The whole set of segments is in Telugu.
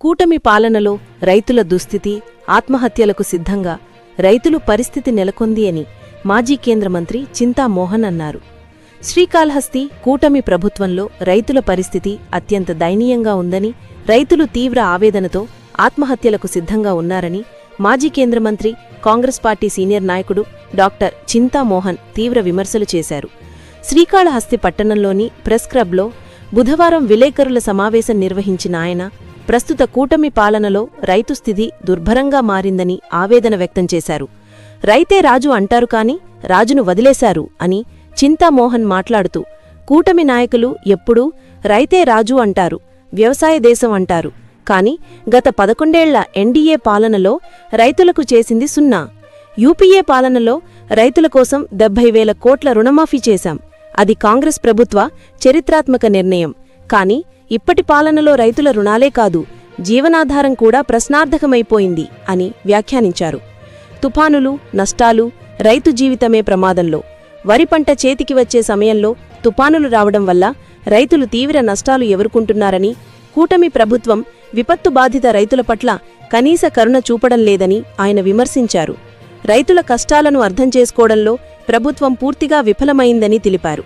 కూటమి పాలనలో రైతుల దుస్థితి ఆత్మహత్యలకు సిద్ధంగా రైతులు పరిస్థితి నెలకొంది అని మాజీ కేంద్ర మంత్రి చింతామోహన్ అన్నారు. శ్రీకాళహస్తి కూటమి ప్రభుత్వంలో రైతుల పరిస్థితి అత్యంత దయనీయంగా ఉందని రైతులు తీవ్ర ఆవేదనతో ఆత్మహత్యలకు సిద్ధంగా ఉన్నారని మాజీ కేంద్ర మంత్రి కాంగ్రెస్ పార్టీ సీనియర్ నాయకుడు డాక్టర్ చింతామోహన్ తీవ్ర విమర్శలు చేశారు. శ్రీకాళహస్తి పట్టణంలోని ప్రెస్ క్లబ్లో బుధవారం విలేకరుల సమావేశం నిర్వహించిన ఆయన ప్రస్తుత కూటమి పాలనలో రైతు స్థితి దుర్భరంగా మారిందని ఆవేదన వ్యక్తం చేశారు. రైతే రాజు అంటారు కాని రాజును వదిలేశారు అని చింతామోహన్ మాట్లాడుతూ కూటమి నాయకులు ఎప్పుడూ రైతే రాజు అంటారు వ్యవసాయ దేశం అంటారు. కాని గత పదకొండేళ్ళ ఎన్డీఏ పాలనలో రైతులకు చేసింది సున్నా. యూపీఏ పాలనలో రైతుల కోసం డెబ్బై వేల కోట్ల రుణమాఫీ చేశాం. అది కాంగ్రెస్ ప్రభుత్వ చరిత్రాత్మక నిర్ణయం. కాని ఇప్పటి పాలనలో రైతుల రుణాలే కాదు జీవనాధారం కూడా ప్రశ్నార్థకమైపోయింది అని వ్యాఖ్యానించారు. తుఫానులు నష్టాలు రైతు జీవితమే ప్రమాదంలో. వరి పంట చేతికి వచ్చే సమయంలో తుపానులు రావడం వల్ల రైతులు తీవ్ర నష్టాలు ఎదుర్కొంటున్నారని కూటమి ప్రభుత్వం విపత్తు బాధిత రైతుల పట్ల కనీస కరుణ చూపడం లేదని ఆయన విమర్శించారు. రైతుల కష్టాలను అర్థం చేసుకోవడంలో ప్రభుత్వం పూర్తిగా విఫలమైందని తెలిపారు.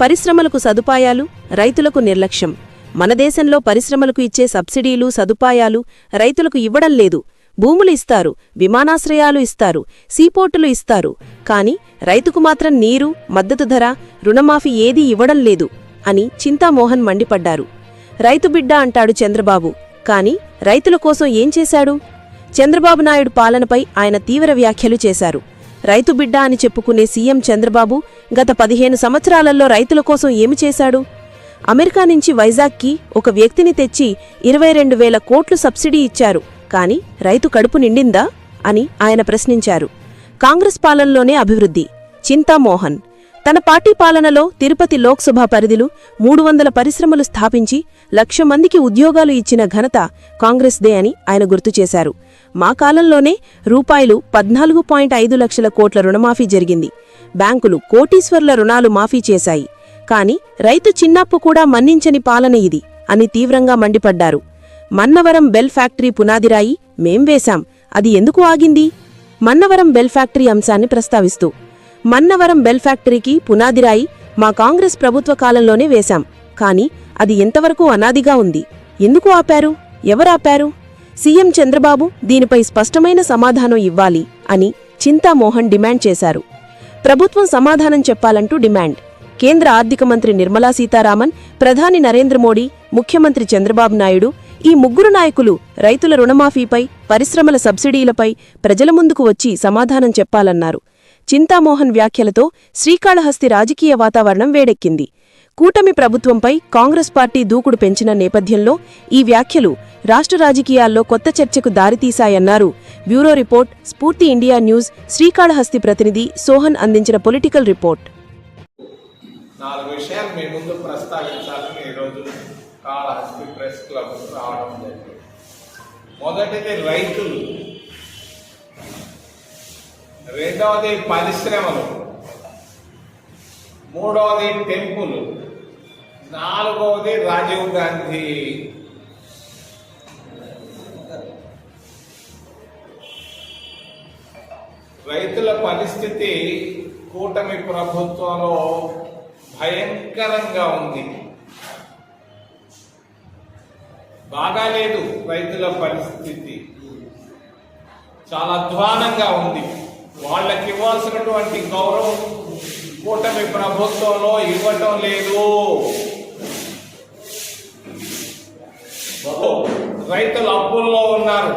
పరిశ్రమలకు సదుపాయాలు రైతులకు నిర్లక్ష్యం. మన దేశంలో పరిశ్రమలకు ఇచ్చే సబ్సిడీలు సదుపాయాలు రైతులకు ఇవ్వడం లేదు. భూములు ఇస్తారు విమానాశ్రయాలు ఇస్తారు సీపోర్టులు ఇస్తారు. కాని రైతుకు మాత్రం నీరు మద్దతు ధర రుణమాఫీ ఏదీ ఇవ్వడం లేదు అని చింతామోహన్ మండిపడ్డారు. రైతు బిడ్డ అంటాడు చంద్రబాబు. కాని రైతుల కోసం ఏం చేశాడు? చంద్రబాబు నాయుడు పాలనపై ఆయన తీవ్ర వ్యాఖ్యలు చేశారు. రైతు బిడ్డ అని చెప్పుకునే సీఎం చంద్రబాబు గత పదిహేను సంవత్సరాలలో రైతుల కోసం ఏమి చేశాడు? అమెరికా నుంచి వైజాగ్కి ఒక వ్యక్తిని తెచ్చి ఇరవై రెండు వేల కోట్లు సబ్సిడీ ఇచ్చారు. కాని రైతు కడుపు నిండిందా? అని ఆయన ప్రశ్నించారు. కాంగ్రెస్ పాలనలోనే అభివృద్ధి. చింతామోహన్ తన పార్టీ పాలనలో తిరుపతి లోక్సభ పరిధిలో మూడు వందల పరిశ్రమలు స్థాపించి లక్ష మందికి ఉద్యోగాలు ఇచ్చిన ఘనత కాంగ్రెస్దే అని ఆయన గుర్తు చేశారు. మా కాలంలోనే రూపాయలు పద్నాలుగు పాయింట్ ఐదు లక్షల కోట్ల రుణమాఫీ జరిగింది. బ్యాంకులు కోటీశ్వర్ల రుణాలు మాఫీ చేశాయి. కాని రైతు చిన్నప్పు కూడా మన్నించని పాలన ఇది అని తీవ్రంగా మండిపడ్డారు. మన్నవరం బెల్ ఫ్యాక్టరీ పునాదిరాయి మేం వేశాం. అది ఎందుకు ఆగింది? మన్నవరం బెల్ ఫ్యాక్టరీ అంశాన్ని ప్రస్తావిస్తూ మన్నవరం బెల్ ఫ్యాక్టరీకి పునాదిరాయి మా కాంగ్రెస్ ప్రభుత్వ కాలంలోనే వేశాం. కాని అది ఎంతవరకు అనాదిగా ఉంది? ఎందుకు ఆపారు? ఎవరాపారు సీఎం చంద్రబాబు దీనిపై స్పష్టమైన సమాధానం ఇవ్వాలి అని చింతామోహన్ డిమాండ్ చేశారు. ప్రభుత్వం సమాధానం చెప్పాలంటూ డిమాండ్. కేంద్ర ఆర్థిక మంత్రి నిర్మలా సీతారామన్ ప్రధాని నరేంద్ర మోడీ ముఖ్యమంత్రి చంద్రబాబు నాయుడు ఈ ముగ్గురు నాయకులు రైతుల రుణమాఫీపై పరిశ్రమల సబ్సిడీలపై ప్రజల ముందుకు వచ్చి సమాధానం చెప్పాలన్నారు. చింతామోహన్ వ్యాఖ్యలతో శ్రీకాళహస్తి రాజకీయ వాతావరణం వేడెక్కింది. కూటమి ప్రభుత్వంపై కాంగ్రెస్ పార్టీ దూకుడు పెంచిన నేపథ్యంలో ఈ వ్యాఖ్యలు రాష్ట్ర రాజకీయాల్లో కొత్త చర్చకు దారితీశాయన్నారు. Bureau report Spoorthi India news Srikalahasti ప్రతినిధి సోహన్ అందించిన పొలిటికల్ రిపోర్ట్. నాలుగు విషయాలు మీ ముందు ప్రస్తావించాలని ఈరోజు కాళహస్తి ప్రెస్ క్లబ్ రావడం జరిగింది. మొదటిది రైతులు. రెండవది పరిశ్రమలు. మూడవది టెంపుల్. నాలుగవది రాజీవ్ గాంధీ. రైతుల పరిస్థితి కూటమి ప్రభుత్వంలో భయంకరంగా ఉంది. బాగాలేదు రైతుల పరిస్థితి. చాలా అధ్వానంగా ఉంది. వాళ్ళకి ఇవ్వాల్సినటువంటి గౌరవం కూటమి ప్రభుత్వంలో ఇవ్వటం లేదు. రైతులు అప్పుల్లో ఉన్నారు.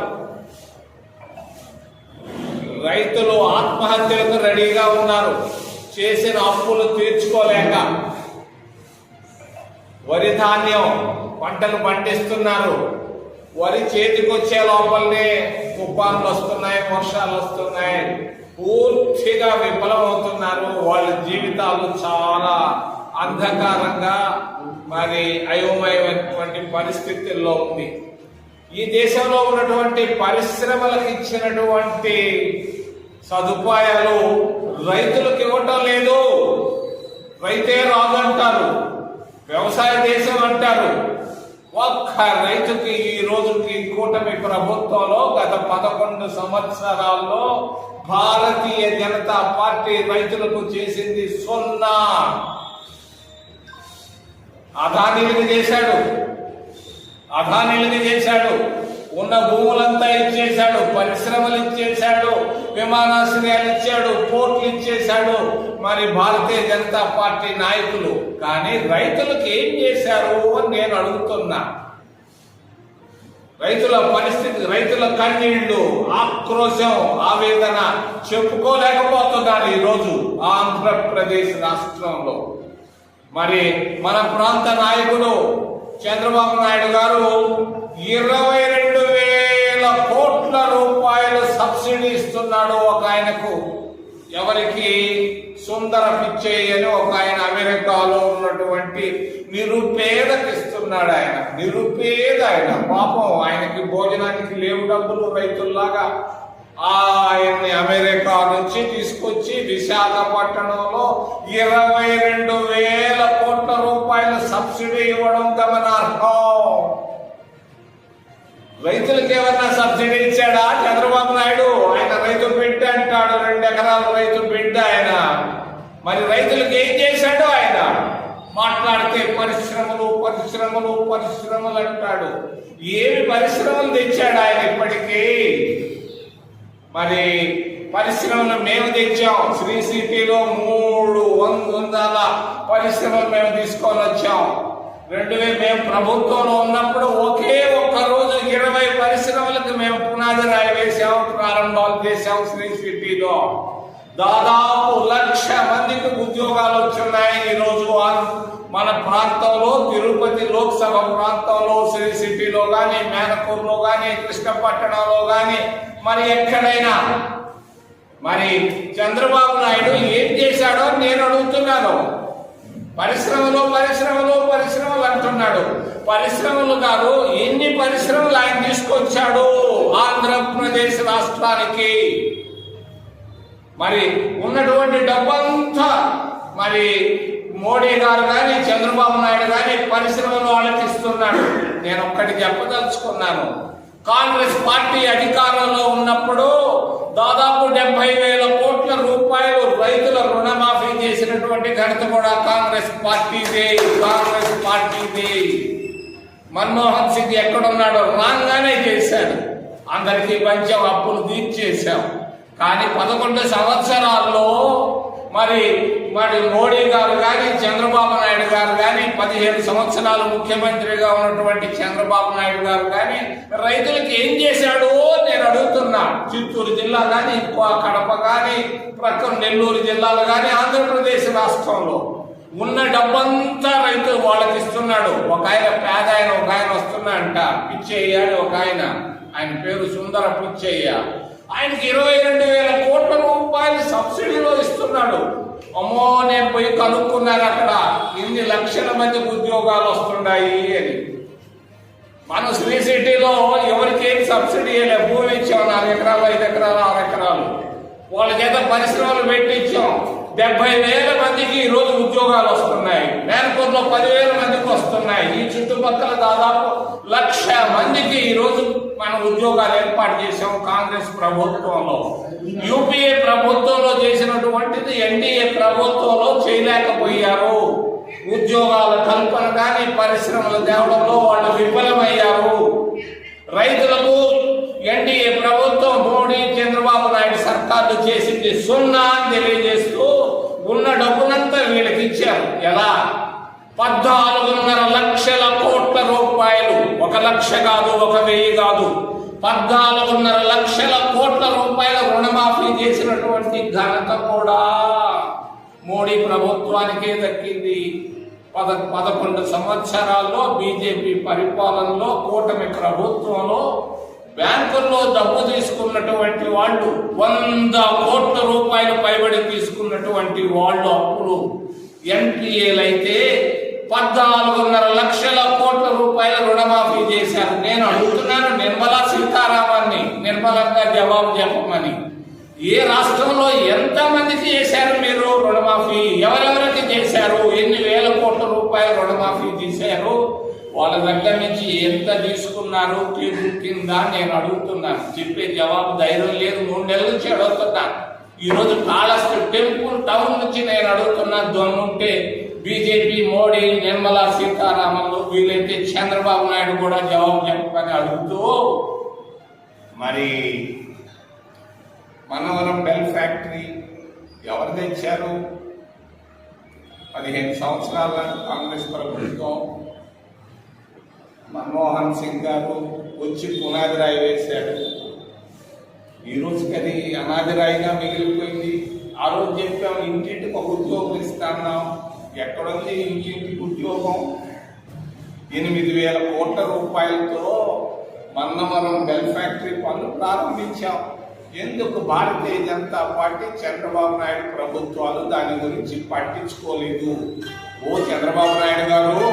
రైతులు ఆత్మహత్యలకు రెడీగా ఉన్నారు. చేసిన అప్పులు తీర్చుకోలేక వరి ధాన్యం పంటలు పండిస్తున్నారు. వరి చేతికొచ్చే లోపలనే తుఫాన్లు వస్తున్నాయి వర్షాలు వస్తున్నాయి. పూర్తిగా విఫలమవుతున్నారు. వాళ్ళ జీవితాలు చాలా అంధకారంగా మరి అయోమయమైనటువంటి పరిస్థితుల్లో ఉంది. ఈ దేశంలో ఉన్నటువంటి పరిశ్రమలకు ఇచ్చినటువంటి సదుపాయాలు. రైతులకు ఇవ్వటం లేదు. రైతే రాదంటారు. వ్యవసాయ దేశం అంటారు. ఒక్క రైతుకి ఈ రోజుకి కూటమి ప్రభుత్వంలో గత పదకొండు సంవత్సరాల్లో భారతీయ జనతా పార్టీ రైతులకు చేసింది సున్నా. అదానీలకు చేశాడు. అదానీలకు చేశాడు. ఉన్న భూములంతా ఇచ్చేశాడు పరిశ్రమలు ఇచ్చేశాడు విమానాశ్రయాలు ఇచ్చాడు పోర్ట్లు ఇచ్చేశాడు. మరి భారతీయ జనతా పార్టీ నాయకులు. కానీ రైతులకు ఏం చేశారు అని నేను అడుగుతున్నా. రైతుల పరిస్థితి రైతుల కన్నీళ్ళు ఆక్రోశం ఆవేదన చెప్పుకోలేకపోతున్నారు ఈరోజు ఆంధ్రప్రదేశ్ రాష్ట్రంలో. మరి మన ప్రాంత నాయకుడు చంద్రబాబు నాయుడు గారు ఇరవై రెండు వేల కోట్ల రూపాయలు సబ్సిడీ ఇస్తున్నాడు ఒక ఆయనకు ఎవరికి సుందర పిచ్చయ్య అని ఒక ఆయన అమెరికాలో ఉన్నటువంటి నిరుపేదకి ఇస్తున్నాడు ఆయన నిరుపేద ఆయన పాపం ఆయనకి భోజనానికి లేవు డబ్బులు రైతుల్లాగా. ఆయన్ని అమెరికా నుంచి తీసుకొచ్చి విశాఖపట్నంలో ఇరవై రెండు వేల కోట్ల రూపాయల సబ్సిడీ ఇవ్వడం గమనార్హం. రైతులకు ఏమన్నా సబ్సిడీ ఇచ్చాడా? చంద్రబాబు నాయుడు ఆయన రైతు బిడ్డ అంటాడు రెండు ఎకరాల రైతు బిడ్డ. మరి రైతులకు ఏం చేశాడు ఆయన? మాట్లాడితే పరిశ్రమలు పరిశ్రమలు పరిశ్రమలు అంటాడు. ఏమి పరిశ్రమలు తెచ్చాడు ఆయన ఇప్పటికీ? మరి పరిశ్రమలు మేము తెచ్చాం. శ్రీ సిటీలో మూడు వందల పరిశ్రమలు మేము తీసుకొని వచ్చాం. రెండు వేలు మేము ప్రభుత్వంలో ఉన్నప్పుడు ఒకే ఒక్క రోజు ఇరవై పరిశ్రమలకు మేము పునాది రాయి వేసాం ప్రారంభాలు చేసాం శ్రీ సిటీలో. దాదాపు లక్ష మందికి ఉద్యోగాలు వచ్చున్నాయి ఈరోజు మన ప్రాంతంలో తిరుపతి లోక్సభ ప్రాంతంలో శ్రీ సిటీలో కానీ మేనకూరులో కానీ కృష్ణపట్టణంలో కానీ మరి ఎక్కడైనా మరి చంద్రబాబు నాయుడు ఏం చేశాడో నేను అడుగుతున్నాను. పరిశ్రమలు పరిశ్రమలు పరిశ్రమలు అంటున్నాడు. పరిశ్రమలు కాదు ఎన్ని పరిశ్రమలు ఆయన తీసుకొచ్చాడు ఆంధ్రప్రదేశ్ రాష్ట్రానికి? మరి ఉన్నటువంటి డబ్బంతా మరి మోడీ గారు కానీ చంద్రబాబు నాయుడు కానీ పరిశ్రమలు ఆలోచిస్తున్నాడు. నేను ఒక్కటి చెప్పదలుచుకున్నాను. కాంగ్రెస్ పార్టీ అధికారంలో ఉన్నప్పుడు దాదాపు డెబ్బై వేల కోట్ల రూపాయలు రైతుల రుణమాఫీ చేసినటువంటి ఘనత కూడా కాంగ్రెస్ పార్టీదే కాంగ్రెస్ పార్టీదే. మన్మోహన్ సింగ్ ఎక్కడున్నాడో రాగానే చేశాడు. అందరికీ మంచి అప్పులు తీర్చేశాం. కానీ పదకొండు సంవత్సరాల్లో మరి మరి మోడీ గారు కానీ చంద్రబాబు నాయుడు గారు కానీ పదిహేను సంవత్సరాలు ముఖ్యమంత్రిగా ఉన్నటువంటి చంద్రబాబు నాయుడు గారు కానీ రైతులకు ఏం చేశాడు నేను అడుగుతున్నా. చిత్తూరు జిల్లా కానీ కడప కానీ ప్రక్కన నెల్లూరు జిల్లాలు కానీ ఆంధ్రప్రదేశ్ రాష్ట్రంలో ఉన్న డబ్బంతా రైతు వాళ్ళకి ఇస్తున్నాడు. ఒక ఆయన పేద ఆయన ఒక ఆయన వస్తున్నాడంట పిచ్చయ్య అని ఒక ఆయన. ఆయన పేరు సుందర పిచ్చయ్య. ఆయనకి ఇరవై రెండు వేల కోట్ల రూపాయలు సబ్సిడీలో ఇస్తున్నాడు. అమ్మో నేను పోయి కనుక్కున్నాను అక్కడ. ఇన్ని లక్షల మందికి ఉద్యోగాలు వస్తున్నాయి అని. మనం శ్రీ సిటీలో ఎవరికేం సబ్సిడీ ఇవ్వలే భూమి ఇచ్చాం నాలుగు ఎకరాలు ఐదు ఎకరాలు ఆరు ఎకరాలు. వాళ్ళ చేత పరిశ్రమలు పెట్టించాం డెబ్బై వేల మందికి ఈ రోజు ఉద్యోగాలు వస్తున్నాయి. మేనపూర్లో పదివేల మందికి వస్తున్నాయి. ఈ చుట్టుపక్కల దాదాపు లక్ష మందికి ఈ రోజు మనం ఉద్యోగాలు ఏర్పాటు చేసాం కాంగ్రెస్ ప్రభుత్వంలో. యూపీఏ ప్రభుత్వంలో చేసినటువంటిది ఎన్డీఏ ప్రభుత్వంలో చేయలేకపోయారు. ఉద్యోగాల కల్పన కానీ పరిశ్రమలు తేవడంలో వాళ్ళు విఫలమయ్యారు. రైతులకు ఎన్డీఏ ప్రభుత్వం మోడీ చంద్రబాబు నాయుడు సర్కార్లు చేసింది సున్నా అని తెలియజేస్తూ ఉన్న డబ్బునంతా వీళ్ళకి ఇచ్చారు. ఎలా? పద్నాలుగున్నర లక్షల కోట్ల రూపాయలు ఒక లక్ష కాదు ఒక వెయ్యి కాదు. పద్నాలుగున్నర లక్షల కోట్ల రూపాయల రుణమాఫీ చేసినటువంటి ఘనత కూడా మోడీ ప్రభుత్వానికే దక్కింది. పద పదకొండు సంవత్సరాల్లో బీజేపీ పరిపాలనలో కూటమి ప్రభుత్వంలో బ్యాంకుల్లో డబ్బు తీసుకున్నటువంటి వాళ్ళు వంద కోట్ల రూపాయలు పైబడి తీసుకున్నటువంటి వాళ్ళు అప్పుడు. ఎన్పిఏలు అయితే పద్నాలుగున్నర లక్షల కోట్ల రూపాయల రుణమాఫీ చేశారు నేను అడుగుతున్నాను నిర్మలా సీతారామన్ని. నిర్మలంగా జవాబు చెప్పమని. ఏ రాష్ట్రంలో ఎంత మందికి చేశారు మీరు రుణమాఫీ? ఎవరెవరికి చేశారు? ఎన్ని వేల కోట్ల రూపాయలు రుణమాఫీ చేశారు? వాళ్ళ దగ్గర నుంచి ఎంత తీసుకున్నారు? కి- కింద నేను అడుగుతున్నాను. చెప్పే జవాబు ధైర్యం లేదు. మూడు నెలల నుంచి అడుగుతున్నాను. ఈరోజు కాళహస్తి టెంపుల్ టౌన్ నుంచి నేను అడుగుతున్నా ఉంటే బీజేపీ మోడీ నిర్మలా సీతారామన్లు వీలైతే చంద్రబాబు నాయుడు కూడా జవాబు చెప్పని అడుగుతూ మరి మనవరం బెల్ ఫ్యాక్టరీ ఎవరు తెచ్చారు? పదిహేను సంవత్సరాల కాంగ్రెస్ ప్రభుత్వం. మన్మోహన్ సింగ్ గారు వచ్చి పునాది రాయి వేశాడు. ఈరోజుకి అది అనాది రాయిగా మిగిలిపోయింది. ఆ రోజు చెప్పాము ఇంటింటికి ఒక ఉద్యోగం ఇస్తాన్నాం ఎక్కడుంది ఇంటింటికి ఉద్యోగం? ఎనిమిది వేల కోట్ల రూపాయలతో మన్నవరం బెల్ ఫ్యాక్టరీ పనులు ప్రారంభించాం. ఎందుకు భారతీయ జనతా పార్టీ చంద్రబాబు నాయుడు ప్రభుత్వాలు దాని గురించి పట్టించుకోలేదు? ఓ చంద్రబాబు నాయుడు గారు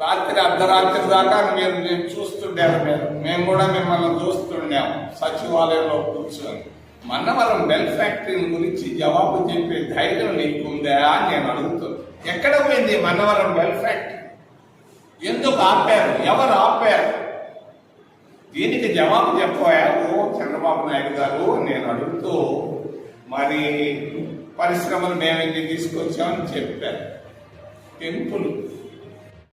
రాత్రి అర్ధరాత్రి దాకా మీరు మేము చూస్తుండారు మీరు. మేము కూడా మిమ్మల్ని చూస్తుండాం. సచివాలయంలో కూర్చొని. మన్నవరం బెల్ ఫ్యాక్టరీ గురించి జవాబు చెప్పే ధైర్యం నీకుందా అని నేను అడుగుతున్నాను ఎక్కడ పోయింది మన్నవరం వెల్ఫ్యాక్ట్ ఫ్యాక్టరీ ఎందుకు ఆపారు? ఎవరు ఆపారు? దీనికి జవాబు చెప్పాయా చంద్రబాబు నాయుడు గారు. నేను అడుగుతూ మరి పరిశ్రమలు మేము ఇన్ని తీసుకొచ్చామని చెప్పారు. టెంపుల్.